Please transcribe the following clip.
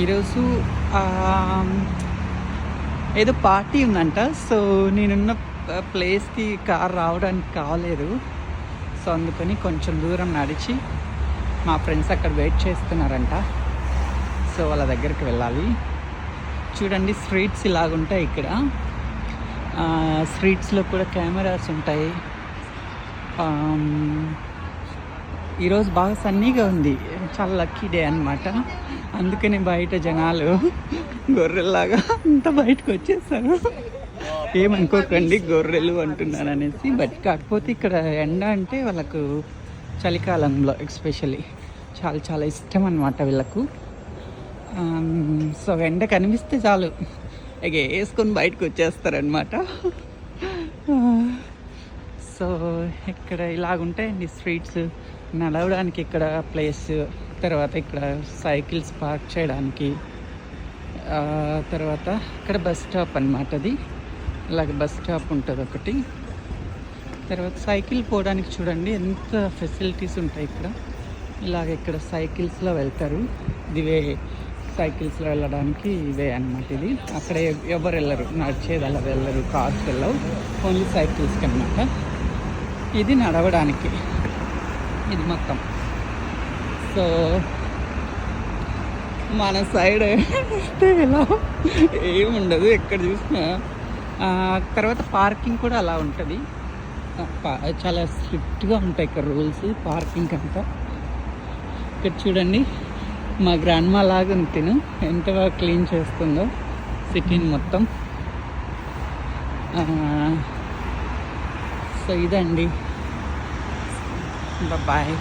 ఈరోజు ఏదో పార్టీ ఉందంట. సో నేనున్న ప్లేస్కి కార్ రావడానికి కాలేదు. సో అందుకని కొంచెం దూరం నడిచి మా ఫ్రెండ్స్ అక్కడ వెయిట్ చేస్తున్నారంట. సో వాళ్ళ దగ్గరికి వెళ్ళాలి. చూడండి స్ట్రీట్స్ ఇలాగుంటాయి ఇక్కడ. స్ట్రీట్స్లో కూడా కెమెరాస్ ఉంటాయి. ఈరోజు బాగా సన్నీగా ఉంది. చాలా లక్కీ డే అనమాట అందుకని బయట జనాలు గొర్రెల్లాగా అంత బయటకు వచ్చేసారు. ఏమనుకోకండి గొర్రెలు అంటున్నాను అనేసి బట్ కాకపోతే ఇక్కడ ఎండ అంటే వాళ్ళకు చలికాలంలో ఎక్స్పెషలీ చాలా చాలా ఇష్టం అనమాట వీళ్ళకు. Um, సో ఎండ కనిపిస్తే చాలు. ఇక వేసుకొని బయటకు వచ్చేస్తారనమాట సో ఇక్కడ ఇలాగుంటాయండి స్ట్రీట్స్ నడవడానికి ఇక్కడ ప్లేస్ తర్వాత ఇక్కడ సైకిల్స్ పార్క్ చేయడానికి తర్వాత ఇక్కడ బస్ స్టాప్ అనమాట అది. ఇలాగ బస్ స్టాప్ ఉంటుంది ఒకటి. తర్వాత సైకిల్ పోవడానికి చూడండి ఎంత ఫెసిలిటీస్ ఉంటాయి ఇక్కడ. ఇలాగ ఇక్కడ సైకిల్స్లో వెళ్తారు. ఇదివే సైకిల్స్లో వెళ్ళడానికి ఇవే అనమాట ఇది. అక్కడ ఎవరు వెళ్ళరు నడిచేది అలా వెళ్ళరు కార్స్ వెళ్ళవు. ఓన్లీ సైకిల్స్కి అనమాట ఇది నడవడానికి. ఇది మొత్తం. సో మన సైడ్ అంటే ఎలా ఏముండదు ఎక్కడ చూసినా. తర్వాత పార్కింగ్ కూడా అలా ఉంటుంది. చాలా స్ట్రిక్ట్గా ఉంటాయి ఇక్కడ రూల్స్ పార్కింగ్ అంతా. ఇక్కడ చూడండి మా గ్రాండ్ మా లాగా ఉంది తిను. ఎంత బాగా క్లీన్ చేస్తుందో సిటీని మొత్తం. సో ఇదండి బాయ్